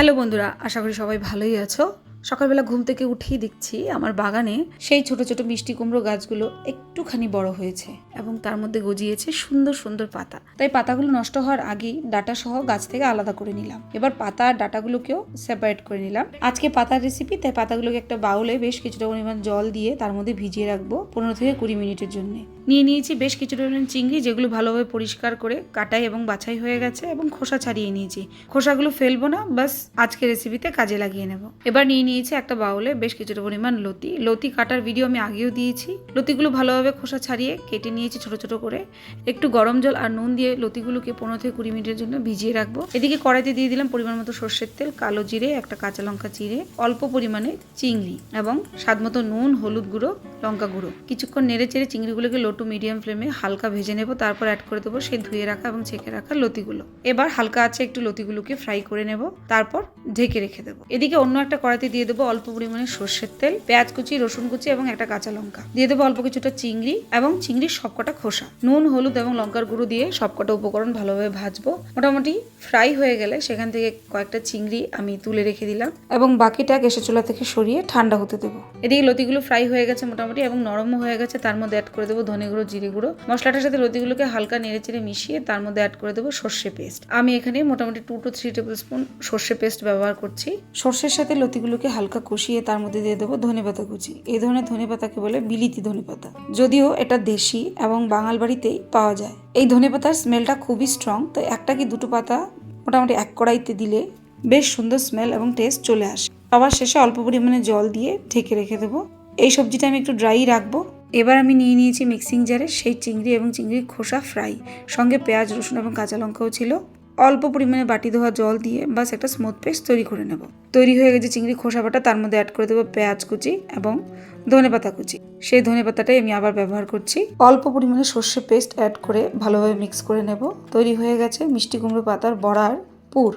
Hello বন্ধুরা আশা করি সবাই ভালোই আছো। সকালবেলা ঘুম থেকে উঠেই দেখছি আমার বাগানে সেই ছোট ছোট মিষ্টি কুমড়ো গাছগুলো একটুখানি বড় হয়েছে এবং তার মধ্যে গজিয়েছে সুন্দর সুন্দর পাতা। তাই পাতাগুলো নষ্ট হওয়ার আগেই ডাটা সহ গাছ থেকে আলাদা করে নিলাম। এবার পাতা আর ডাটাগুলোকেও সেপারেট করে নিলাম। আজকে পাতার রেসিপি তাই পাতাগুলোকে একটা বাউলে বেশ কিছুটা পরিমাণ জল দিয়ে তার মধ্যে ভিজিয়ে রাখব পনেরো থেকে কুড়ি মিনিটের জন্য। নিয়ে নিয়েছি বেশ কিছুটা পরিমাণ চিংড়ি, যেগুলো ভালোভাবে পরিষ্কার করে কাটাই এবং বাছাই হয়ে গেছে এবং খোসা ছাড়িয়ে নিয়েছি। খোসাগুলো ফেলব না বাস আজকে রেসিপিতে কাজে লাগিয়ে নেব। এবার নিয়ে নিয়েছি একটা বাউলে বেশ কিছুটা পরিমাণ লতি। লতি কাটার ভিডিও আমি আগেও দিয়েছি। লতিগুলো ভালোভাবে খোসা ছাড়িয়ে কেটে নিয়েছি ছোট ছোট করে। একটু গরম জল আর নুন দিয়ে লতিগুলোকে পনেরো থেকে কুড়ি মিনিটের জন্য ভিজিয়ে রাখব। এদিকে কড়াইতে দিয়ে দিলাম পরিমাণ মতো সর্ষের তেল, কালো জিরে, একটা কাঁচা লঙ্কা চিরে অল্প পরিমাণে চিংড়ি এবং স্বাদ মতো নুন, হলুদ গুঁড়ো লঙ্কা গুঁড়ো। কিছুক্ষণ নেড়ে চেড়ে চিংড়িগুলোকে লো টু মিডিয়াম ফ্লেমে হালকা ভেজে নেব, তারপর অ্যাড করে দেবো সেই ধুয়ে রাখা এবং ছেঁকে রাখা লতিগুলো। এবার হালকা আছে একটু লতিগুলোকে ফ্রাই করে নেব, তারপর ঢেকে রেখে দেবো। এদিকে অন্য একটা কড়াইতে দিয়ে দেবো অল্প পরিমাণে সর্ষের তেল, পেঁয়াজ কুচি, রসুন কুচি এবং একটা কাঁচা লঙ্কা। দিয়ে দেবো অল্প কিছুটা চিংড়ি এবং চিংড়ির সবকটা খোসা। নুন, হলুদ এবং লঙ্কার গুঁড়ো দিয়ে সবকটা উপকরণ ভালোভাবে ভাজবো। মোটামুটি ফ্রাই হয়ে গেলে সেখান থেকে কয়েকটা চিংড়ি আমি তুলে রেখে দিলাম এবং বাকিটা গ্যাসের চুলা থেকে সরিয়ে ঠান্ডা হতে দেবো। এদিকে লতিগুলো ফ্রাই হয়ে গেছে মোটামুটি। এবং নরমও হয়ে গেছে, তার মধ্যে অ্যাড করে দেবো ধনে গুঁড়ো, জিরে গুঁড়ো। মশলাটার সাথে লতিগুলোকে হালকা নেড়ে চেড়ে মিশিয়ে তার মধ্যে অ্যাড করে দেবো সর্ষে পেস্ট আমি এখানে মোটামুটি two two three tablespoon সর্ষে পেস্ট ব্যবহার করছি। সর্ষের সাথে লতিগুলোকে হালকা কষিয়ে তার মধ্যে দিয়ে দেবো ধনে পাতা কুচি। এই ধরনের ধনে পাতাকে বলে বিলিতি ধনে পাতা। যদিও এটা দেশি এবং বাঙাল বাড়িতেই পাওয়া যায়। এই ধনে পাতার স্মেলটা খুবই স্ট্রং তো একটা কি দুটো পাতা মোটামুটি এক কড়াইতে দিলে বেশ সুন্দর স্মেল এবং টেস্ট চলে আসে। আবার শেষে অল্প পরিমাণে জল দিয়ে ঢেকে রেখে দেবো। এই সবজিটা আমি একটু ড্রাই রাখব। এবার আমি নিয়ে নিয়েছি মিক্সিং জারে সেই চিংড়ি এবং চিংড়ির খোসা ফ্রাই সঙ্গে পেঁয়াজ, রসুন এবং কাঁচা লঙ্কাও ছিল। অল্প পরিমাণে বাটি ধোয়া জল দিয়ে বাস একটা স্মুথ পেস্ট তৈরি করে নেব। তৈরি হয়ে গেছে চিংড়ি খোসা বাটা। তার মধ্যে অ্যাড করে দেবো পেঁয়াজ কুচি এবং ধনে পাতা কুচি। সেই ধনে পাতাটাই আমি আবার ব্যবহার করছি। অল্প পরিমাণে সর্ষে পেস্ট অ্যাড করে ভালোভাবে মিক্স করে নেব। তৈরি হয়ে গেছে মিষ্টি কুমড়ো পাতার বড়ার পুর।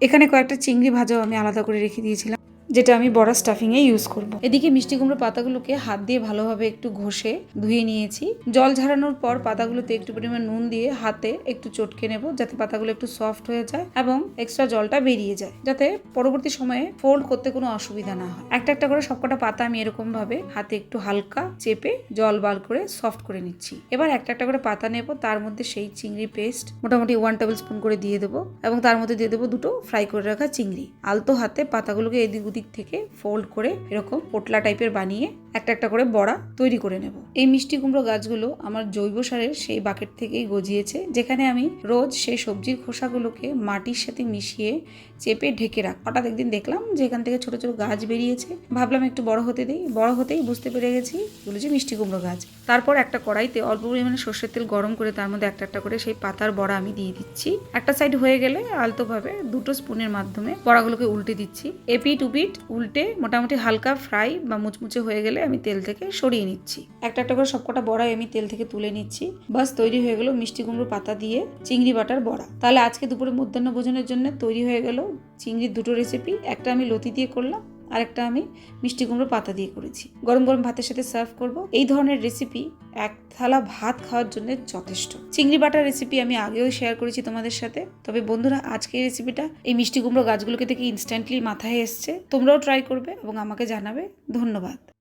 এখানে কয়েকটা চিংড়ি ভাজাও আমি আলাদা করে রেখে দিয়েছিলাম। যেটা আমি বড়া স্টাফিংয়ে ইউজ করব। এদিকে মিষ্টি কুমড়ো পাতাগুলোকে হাত দিয়ে ভালোভাবে একটু ঘষে ধুয়ে নিয়েছি। জল ঝরানোর পর পাতাগুলোতে একটু পরিমাণ নুন দিয়ে হাতে একটু চটকে নেব যাতে পাতাগুলো একটু সফট হয়ে যায় এবং এক্সট্রা জলটা বেরিয়ে যায় যাতে পরবর্তী সময়ে ফোল্ড করতে কোনো অসুবিধা না হয়। একটা একটা করে সবকটা পাতা আমি এরকম ভাবে হাতে একটু হালকা চেপে জল বার করে সফট করে নিচ্ছি। এবার একটা একটা করে পাতা নেব, তার মধ্যে সেই চিংড়ি পেস্ট মোটামুটি ওয়ান টেবিল স্পুন করে দিয়ে দেবো এবং তার মধ্যে দিয়ে দেবো দুটো ফ্রাই করে রাখা চিংড়ি। আলতো হাতে পাতাগুলোকে এদিক ওদিক থেকে ফোল্ড করে এরকম পোটলা টাইপের বানিয়ে একটা একটা করে বড়া তৈরি করে নেব। এই মিষ্টি কুমড়ো গাছগুলো আমার জৈব সারের সেই বাকেট থেকেই গজিয়েছে, যেখানে আমি রোজ সেই সবজির খোসাগুলোকে মাটির সাথে মিশিয়ে চেপে ঢেকে রাখ, হঠাৎ একদিন দেখলাম যে এখান থেকে ছোট ছোট গাছ বেরিয়েছে। ভাবলাম একটু বড় হতে দিই, বড় হতেই বুঝতে পেরে গেছি এগুলো যে মিষ্টি কুমড়ো গাছ। তারপর একটা কড়াইতে অল্প পরিমাণে সর্ষের তেল গরম করে তার মধ্যে একটা একটা করে সেই পাতার বড়া আমি দিয়ে দিচ্ছি। একটা সাইড হয়ে গেলে আলতোভাবে দুটো স্পুনের মাধ্যমে বড়াগুলোকে উল্টে দিচ্ছি। এপিট উপিট উল্টে মোটামুটি হালকা ফ্রাই বা মুচমুচে হয়ে গেলে আমি তেল থেকে সরিয়ে নিচ্ছি। একটা একটা করে সবকটা বড়াই আমি তেল থেকে তুলে নিচ্ছি। বাস তৈরি হয়ে গেল মিষ্টি কুমড়ো পাতা দিয়ে চিংড়ি বাটার বড়া। তাহলে আজকে দুপুরে মধ্যাহ্ন ভোজনের জন্য তৈরি হয়ে গেল চিংড়ির দুটো রেসিপি একটা আমি লতি দিয়ে করলাম, আরেকটা আমি মিষ্টি কুমড়ো পাতা দিয়ে করেছি। গরম গরম ভাতের সাথে সার্ভ করব। এই ধরনের রেসিপি এক থালা ভাত খাওয়ার জন্য যথেষ্ট। চিংড়ি বাটার রেসিপি আমি আগেও শেয়ার করেছি তোমাদের সাথে। তবে বন্ধুরা আজকের রেসিপিটা এই মিষ্টি কুমড়ো গাছগুলোকে থেকে ইনস্ট্যান্টলি মাথায় এসছে। তোমরাও ট্রাই করবে এবং আমাকে জানাবে। ধন্যবাদ।